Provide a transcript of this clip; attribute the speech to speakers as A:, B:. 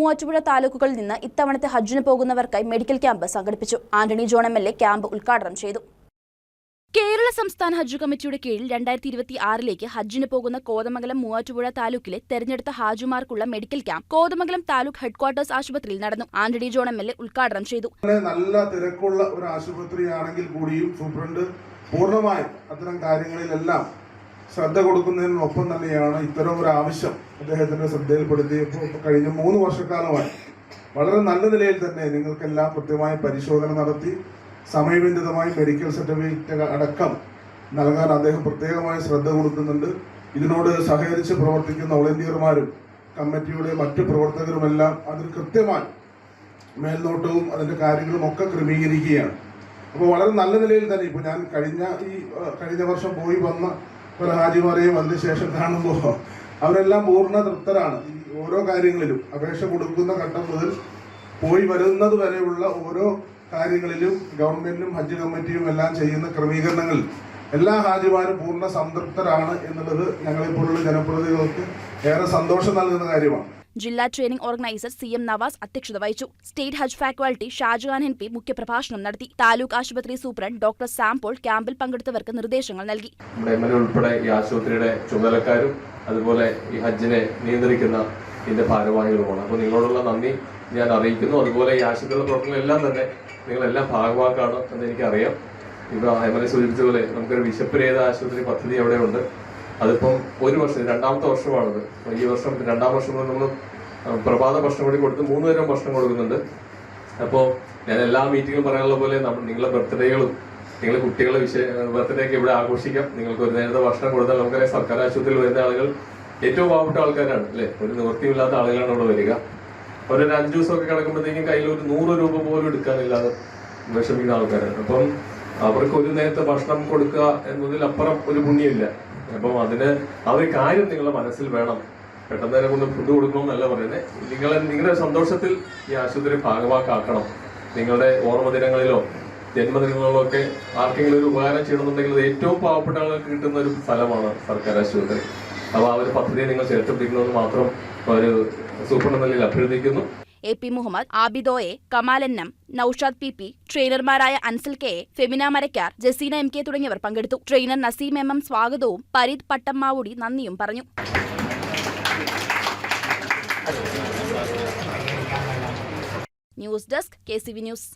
A: മൂവാറ്റുപുഴ താലൂക്കുകളിൽ നിന്ന് ഇത്തവണത്തെ ഹജ്ജിന് പോകുന്നവർക്കായി മെഡിക്കൽ ക്യാമ്പ് സംഘടിപ്പിച്ചു. Antony John M L A camp ഉദ്ഘാടനം ചെയ്തു. കേരള സംസ്ഥാന ഹജ്ജ് കമ്മിറ്റിയുടെ കീഴിൽ രണ്ടായിരത്തി ഇരുപത്തി ആറിലേക്ക് ഹജ്ജിന് പോകുന്ന കോതമംഗലം മൂവാറ്റുപുഴ താലൂക്കിലെ തെരഞ്ഞെടുത്ത ഹാജുമാർക്കുള്ള medical camp Kothamangalam taluk headquarters ആശുപത്രിയിൽ നടന്നു. Antony John M L A ഉദ്ഘാടനം ചെയ്തു.
B: നല്ല തിരക്കുള്ള ഒരു ആശുപത്രിയാണെങ്കിൽ കൂടിയും സൂപ്രണ്ട് പൂർണമായും അത്തരം കാര്യങ്ങളിലെല്ലാം ശ്രദ്ധ കൊടുക്കുന്നതിനൊപ്പം തന്നെയാണ് ഇത്തരം ഒരു ആവശ്യം അദ്ദേഹത്തിന്റെ ശ്രദ്ധയിൽപ്പെടുത്തിയപ്പോൾ ഇപ്പൊ കഴിഞ്ഞ മൂന്ന് വർഷക്കാലമായി. വളരെ നല്ല നിലയിൽ തന്നെ നിങ്ങൾക്കെല്ലാം കൃത്യമായ പരിശോധന നടത്തി സമയബന്ധിതമായി മെഡിക്കൽ സർട്ടിഫിക്കറ്റ് അടക്കം നൽകാൻ അദ്ദേഹം പ്രത്യേകമായ ശ്രദ്ധ കൊടുക്കുന്നുണ്ട്. ഇതിനോട് സഹകരിച്ച് പ്രവർത്തിക്കുന്ന വോളണ്ടിയർമാരും കമ്മിറ്റിയുടെ മറ്റു പ്രവർത്തകരുമെല്ലാം അതിൽ കൃത്യമായി മേൽനോട്ടവും അതിന്റെ കാര്യങ്ങളും ഒക്കെ ക്രമീകരിക്കുകയാണ്. അപ്പോൾ വളരെ നല്ല നിലയിൽ തന്നെ ഇപ്പോൾ ഞാൻ കഴിഞ്ഞ ഈ കഴിഞ്ഞ വർഷം പോയി വന്ന പല ഹാജിമാരെയും അതിനുശേഷം കാണുമ്പോൾ അവരെല്ലാം പൂർണ തൃപ്തരാണ്. ഈ ഓരോ കാര്യങ്ങളിലും അപേക്ഷ കൊടുക്കുന്ന ഘട്ടം മുതൽ പോയി വരുന്നത് വരെയുള്ള ഓരോ കാര്യങ്ങളിലും ഗവൺമെന്റും ഹജ്ജ് കമ്മിറ്റിയും എല്ലാം ചെയ്യുന്ന ക്രമീകരണങ്ങൾ എല്ലാ ഹാജിമാരും പൂർണ സംതൃപ്തരാണ് എന്നുള്ളത് ഞങ്ങളെപ്പോലുള്ള ജനപ്രതിനിധികൾക്ക് ഏറെ സന്തോഷം നൽകുന്ന കാര്യമാണ്.
A: ജില്ലാ training organiser C M Navas അധ്യക്ഷത വഹിച്ചു. State Hajj faculty Shajahan N P മുഖ്യപ്രഭാഷണം നടത്തി. താലൂക്ക് ആശുപത്രി സൂപ്രണ്ട് ഡോക്ടർ സാംപോൾ ക്യാമ്പിൽ പങ്കെടുത്തവർക്ക് നിർദ്ദേശങ്ങൾ നൽകി.
C: ഉൾപ്പെടെ ഈ ആശുപത്രിയുടെ ചുമതലക്കാരും അതുപോലെ ഈ ഹജ്ജിനെ നിയന്ത്രിക്കുന്ന ഇതിന്റെ ഭാരവാഹികളുമാണ്. അപ്പോൾ നിങ്ങളോടുള്ള നന്ദി ഞാൻ അറിയിക്കുന്നു. അതുപോലെ ഈ ആശുപത്രിയുടെ പ്രവർത്തനങ്ങളെല്ലാം തന്നെ നിങ്ങളെല്ലാം ഭാഗവാക്കാണ് എന്ന് എനിക്കറിയാം. ഇപ്പോൾ എ സൂചിപ്പിച്ച പോലെ നമുക്കൊരു വിശപ്പുരേത ആശുപത്രി പദ്ധതി അവിടെ ഉണ്ട് അതിപ്പം ഒരു വർഷം രണ്ടാമത്തെ വർഷമാണത്. ഈ വർഷം രണ്ടാം വർഷം നമ്മൾ പ്രഭാത ഭക്ഷണം കൂടി കൊടുത്ത് മൂന്ന് നേരം ഭക്ഷണം കൊടുക്കുന്നുണ്ട്. അപ്പോൾ ഞാൻ എല്ലാ മീറ്റിങ്ങും പറയാനുള്ള പോലെ നമ്മൾ നിങ്ങളുടെ ബർത്ത്ഡേകളും നിങ്ങളുടെ കുട്ടികളെ വിഷയ ബർത്ത്ഡേ ഒക്കെ ഇവിടെ ആഘോഷിക്കാം. നിങ്ങൾക്ക് ഒരു നേരത്തെ ഭക്ഷണം കൊടുത്താൽ നമുക്കറിയാം സർക്കാർ ആശുപത്രിയിൽ വരുന്ന ആളുകൾ ഏറ്റവും പാവപ്പെട്ട ആൾക്കാരാണ് അല്ലേ? ഒരു നിവൃത്തിയില്ലാത്ത ആളുകളാണ് ഇവിടെ വരിക. അവരൊരു അഞ്ചു ദിവസമൊക്കെ കിടക്കുമ്പോഴത്തേക്കും കയ്യിൽ ഒരു നൂറ് രൂപ പോലും എടുക്കാനില്ലാതെ വിഷമിക്കുന്ന ആൾക്കാരാണ്. അപ്പം അവർക്ക് ഒരു നേരത്തെ ഭക്ഷണം കൊടുക്കുക എന്നതിൽ അപ്പുറം ഒരു പുണ്യമില്ല. അപ്പം അതിന് ആ ഒരു കാര്യം നിങ്ങളുടെ മനസ്സിൽ വേണം. പെട്ടെന്ന് കൊണ്ട് ഫുഡ് കൊടുക്കണമെന്നല്ല പറയുന്നത്. നിങ്ങളെ നിങ്ങളുടെ സന്തോഷത്തിൽ ഈ ആശുപത്രി ഭാഗമാക്കാക്കണം നിങ്ങളുടെ ഓർമ്മദിനങ്ങളിലോ ജന്മദിനങ്ങളിലോ ഒക്കെ ആർക്കെങ്കിലും ഒരു ഉപകാരം ചെയ്യണമെന്നുണ്ടെങ്കിൽ ഏറ്റവും പാവപ്പെട്ട ആളുകൾക്ക് കിട്ടുന്ന ഒരു സ്ഥലമാണ് സർക്കാർ ആശുപത്രി. അപ്പോൾ ആ ഒരു പദ്ധതിയെ നിങ്ങൾ ചേർത്തിപ്പിടിക്കണമെന്ന് മാത്രം ഒരു സൂപ്രണ്ട് നിലയിൽ അഭ്യർത്ഥിക്കുന്നു.
A: എ പി മുഹമ്മദ് ആബിദോയെ കമാലന്നം Noushad P P ട്രെയിനർമാരായ Ansal K Femina Marakkar Jaseena M K തുടങ്ങിയവർ പങ്കെടുത്തു. ട്രെയിനർ നസീം എം എം സ്വാഗതവും പരീദ് പട്ടമ്മാവുടി നന്ദിയും പറഞ്ഞു. News desk K C V news.